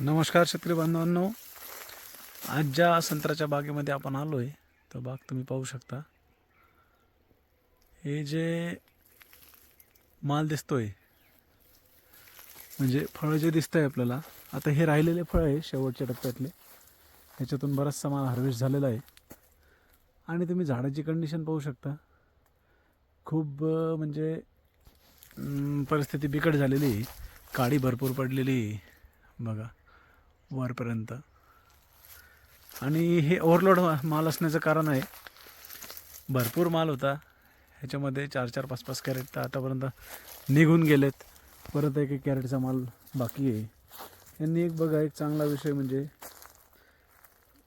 नमस्कार शेतकरी बांधवांनो. आज ज्या संत्र्याच्या बागेमध्ये आपण आलो आहे तो बाग तुम्ही पाहू शकता. हे जे माल दिसतोय म्हणजे फळं जे दिसतंय आपल्याला आता हे राहिलेले फळ आहे शेवटच्या टप्प्यातले. ह्याच्यातून बराचसा माल हार्वेस्ट झालेला आहे. आणि तुम्ही झाडाची कंडिशन पाहू शकता. खूप म्हणजे परिस्थिती बिकट झालेली आहे. काडी भरपूर पडलेली आहे. बघा. वरपर्यंत. आणि हे ओव्हरलोड माल असण्याचं कारण आहे. भरपूर माल होता. ह्याच्यामध्ये चार चार पाच पाच कॅरेट तर आतापर्यंत निघून गेलेत. परत एक एक कॅरेटचा माल बाकी आहे. यांनी एक बघा एक चांगला विषय म्हणजे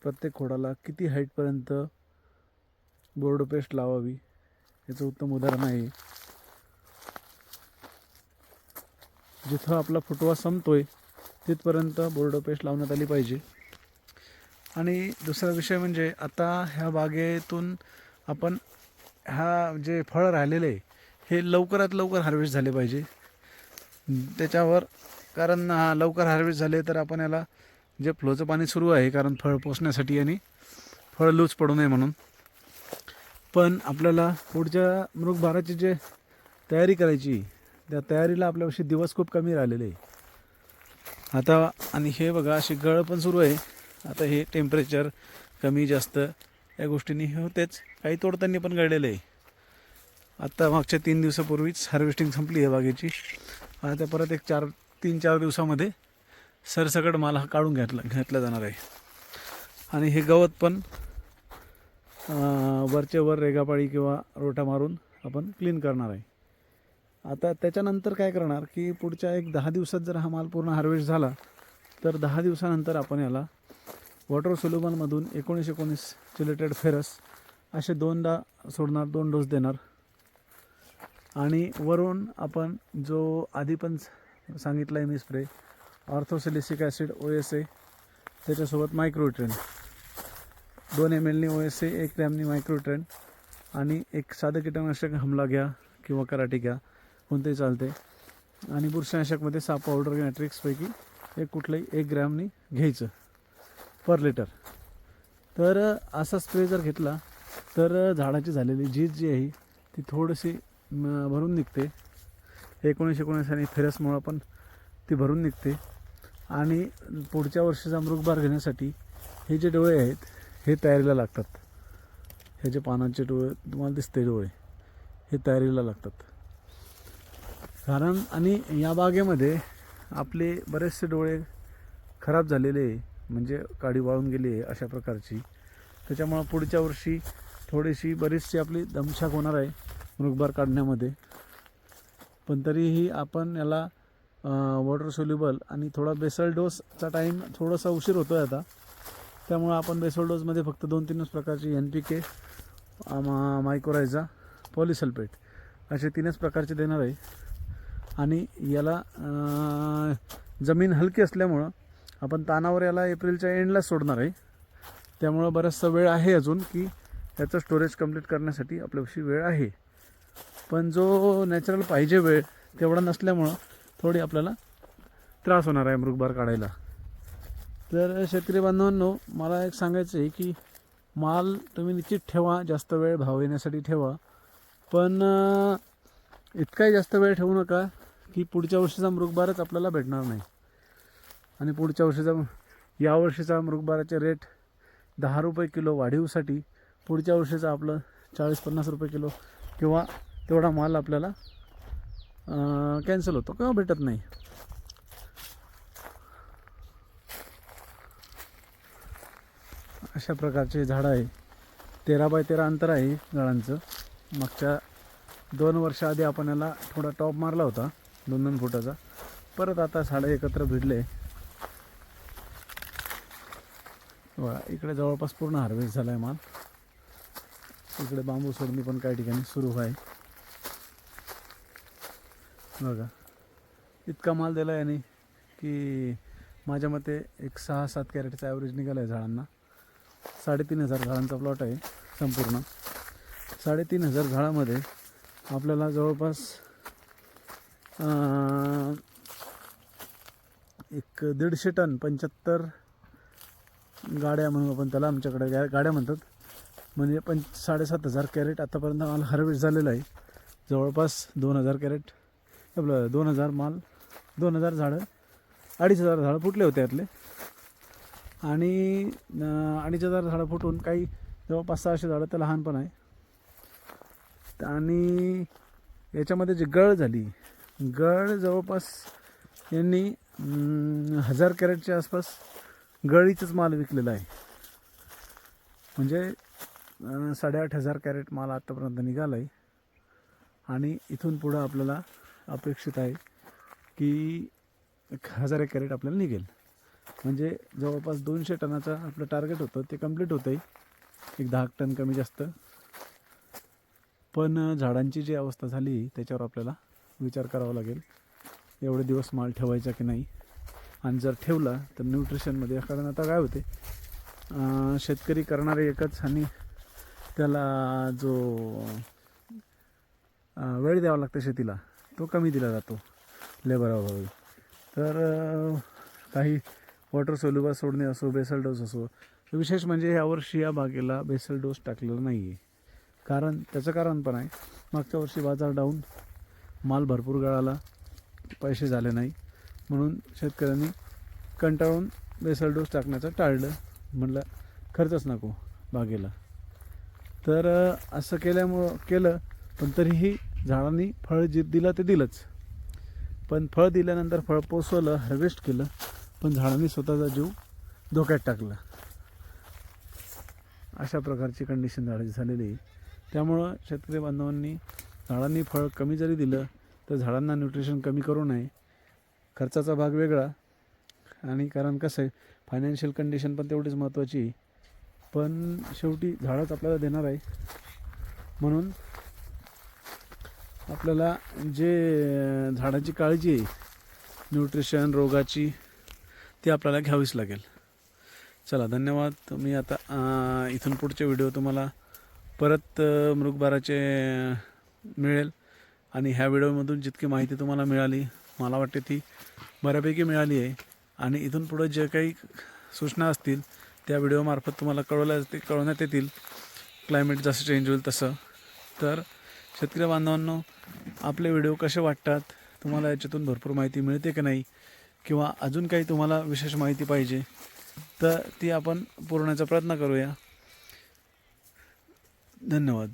प्रत्येक खोडाला किती हाईटपर्यंत बोर्ड पेस्ट लावावी याचं उत्तम उदाहरण आहे. जिथं आपला फुटवा संपतोय तिथपर्यंत बोर्ड पेस्ट लावण्यात आली पाहिजे. आणि दुसरा विषय म्हणजे आता ह्या बागेतून आपण ह्या जे फळं राहिलेले आहे, हे लवकरात लवकर हार्वेस्ट झाले पाहिजे. त्याच्यावर कारण हा, लवकर हार्वेस्ट झाले तर आपण याला जे फ्लोचं पाणी सुरू आहे कारण फळ पोचण्यासाठी आणि फळ लूज पडू नये म्हणून. पण आपल्याला पुढच्या मृगभाराची जे तयारी करायची त्या तयारीला आपल्यापाशी दिवस खूप कमी राहिलेले आहे. आता आणि हे बघा अशी गळ पण सुरू आहे. आता हे टेम्परेचर कमी जास्त या गोष्टींनी हे होतेच. काही तोडताना पण गळलेलं आहे. आत्ता मागच्या तीन दिवसापूर्वीच हार्वेस्टिंग संपली आहे बागेची. आता परत एक चार तीन चार दिवसामध्ये सरसकट माल हा काढून घेतला घेतला जाणार आहे. आणि हे गवत पण वरच्या वर रेगापाळी किंवा रोटा मारून आपण क्लीन करणार आहे. आता त्याच्यानंतर काय करणार की पुढच्या एक दहा दिवसात जर हा माल पूर्ण हार्वेस्ट झाला तर दहा दिवसानंतर आपण याला वॉटर सोल्युबलमधून एकोणीस एकोणीस चिलेटेड फेरस असे दोनदा सोडणार दोन डोस देणार. आणि वरून आपण जो आधी पण सांगितला आहे मी spray orthosilicic acid O S A त्याच्यासोबत मायक्रोट्रेन दोन एम एलनी ओ एस ए एक ग्रॅमनी मायक्रोट्रेन आणि एक साधं कीटकनाशक हमला घ्या किंवा कराटे घ्या. कोणतेही चालते आणि बुरशीनाशकमध्ये साप पावडर मॅट्रिक्सपैकी एक कुठलंही एक ग्रॅमनी घ्यायचं पर लिटर तर असा स्प्रे जर घेतला तर झाडाची झालेली झीज जी आहे ती थोडीशी भरून निघते. एकोणीस एकोणीस आणि फेरसमुळं पण ती भरून निघते. आणि पुढच्या वर्षीचा मृगबार घेण्यासाठी हे जे डोळे आहेत हे तयारीला लागतात. हे जे पानांचे डोळे तुम्हाला दिसते डोळे हे तयारीला लागतात. कारण आणि या बागेमध्ये आपले बरेचसे डोळे खराब झालेले म्हणजे काडी वाळून गेली आहे अशा प्रकारची. त्याच्यामुळं पुढच्या वर्षी थोडीशी बरीचशी आपली दमछाक होणार आहे मृगबार काढण्यामध्ये. पण तरीही आपण याला वॉटर सोल्युबल आणि थोडा बेसल डोसचा टाईम थोडासा उशीर होतो आहे आता. त्यामुळं आपण बेसल डोसमध्ये फक्त दोन तीनच प्रकारची N P K mycorrhiza polysulphate असे तीनच प्रकारचे देणार आहे. आणि याला जमीन हलकी असल्यामुळं आपण तानावर याला एप्रिलच्या एंडलाच सोडणार आहे. त्यामुळं बराचसा वेळ आहे अजून की याचं स्टोरेज कंप्लीट करण्यासाठी आपल्यापाशी वेळ आहे. पण जो नॅचरल पाहिजे वेळ तेवढा नसल्यामुळं थोडी आपल्याला त्रास होणार आहे मृगबार काढायला. तर शेतकरी बांधवांनो मला एक सांगायचं आहे की माल तुम्ही निश्चित ठेवा जास्त वेळ भाव येण्यासाठी ठेवा. पण इतकाही जास्त वेळ ठेवू नका की पुढच्या वर्षीचा मृगबारच आपल्याला भेटणार नाही. आणि पुढच्या वर्षीचा या वर्षीचा मृगबाराचे रेट दहा रुपये किलो वाढीवसाठी पुढच्या वर्षीचा आपलं चाळीस पन्नास रुपये किलो किंवा तेवढा माल आपल्याला कॅन्सल होतो किंवा भेटत नाही. अशा प्रकारचे झाडं आहे. तेरा बाय तेरा अंतर आहे झाडांचं मागच्या दोन वर्षाआधी आपण याला थोडा टॉप मारला होता. दोन दोन फुटाचा. परत आता झाडं एकत्र भिडले. बघा इकडे जवळपास पूर्ण हार्वेस्ट झाला आहे माल. इकडे बांबू सोडणी पण काही ठिकाणी सुरू आहे. बघा इतका माल दिला याने की माझ्या मते एक सहा सात कॅरेटचा ॲव्हरेज निघाला आहे झाडांना. साडेतीन हजार झाडांचा प्लॉट आहे संपूर्ण. साडेतीन हजार झाडामध्ये आपल्याला जवळपास एक दीडशे टन पंच्याहत्तर गाड्या म्हणू आपण त्याला आमच्याकडे गा गाड्या म्हणतात. म्हणजे पंच साडेसात हजार कॅरेट आतापर्यंत माल हार्वेस्ट झालेला आहे. जवळपास दोन हजार कॅरेट आपलं दोन हजार माल दोन हजार झाडं अडीच हजार झाडं फुटले होते यातले. आणि अडीच हजार झाडं फुटून काही जवळपास सहाशे झाडं तर लहान पण आहे. आणि याच्यामध्ये जी गळ झाली गळ जवळपास यांनी हजार कॅरेटच्या आसपास गळीचाच माल विकलेला आहे. म्हणजे साडेआठ हजार कॅरेट माल आत्तापर्यंत निघाला आहे आणि इथून पुढं आपल्याला अपेक्षित आहे की एक हजार एक कॅरेट आपल्याला निघेल. म्हणजे जवळपास दोनशे टनाचं आपलं टार्गेट होतं ते कंप्लीट होतं आहे एक दहा टन कमी जास्त. पण झाडांची जी अवस्था झाली त्याच्यावर आपल्याला विचार करावा लागेल. एवढे दिवस माल ठेवायचा की नाही? आणि जर ठेवला तर न्यूट्रिशनमध्ये कारण आता काय होते? शेतकरी करणारे एकच आणि त्याला जो वेळ द्यावा लागतो शेतीला तो कमी दिला जातो लेबरावर तर काही वॉटर सोल्युबा सोडणे असो बेसल डोस असो विशेष म्हणजे यावर्षी या बागेला बेसल डोस टाकलेला नाही आहे कारण त्याचं कारण पण आहे मागच्या वर्षी बाजार डाऊन माल भरपूर गळाला पैसे झाले नाही. म्हणून शेतकऱ्यांनी कंटाळून बेसल डोस टाकण्याचं टाळलं. म्हणलं खर्चच नको बागेला. तर असं केल्यामुळं केलं पण तरीही झाडांनी फळ जे दिलं ते दिलंच. पण फळ दिल्यानंतर फळ पोसवलं हार्वेस्ट केलं पण झाडांनी स्वतःचा जीव धोक्यात टाकला. अशा प्रकारची कंडिशन झाडाची झालेली आहे. त्यामुळं शेतकरी बांधवांनी झाडांनी फळ कमी जरी दिलं तर झाडांना न्यूट्रिशन कमी करू नये. खर्चाचा भाग वेगळा. आणि कारण कसं आहे फायनान्शियल कंडिशन पण तेवढीच महत्त्वाची आहे. पण शेवटी झाडच आपल्याला देणार आहे. म्हणून आपल्याला जे झाडाची काळजी आहे न्यूट्रिशन रोगाची ती आपल्याला घ्यावीच लागेल. चला धन्यवाद. मी आता इथून पुढचे व्हिडिओ तुम्हाला परत मृगबाराचे मिळेल. आणि ह्या व्हिडिओमधून जितकी माहिती तुम्हाला मिळाली मला वाटते ती बऱ्यापैकी मिळाली आहे. आणि इथून पुढं जे काही सूचना असतील त्या व्हिडिओमार्फत तुम्हाला कळवल्या ते कळवण्यात येतील. क्लायमेट जसं चेंज होईल तसं. तर शेतकरी बांधवांनो आपले व्हिडिओ कसे वाटतात तुम्हाला याच्यातून भरपूर माहिती मिळते की नाही? किंवा अजून काही तुम्हाला विशेष माहिती पाहिजे तर ती आपण पुरवण्याचा प्रयत्न करूया. धन्यवाद.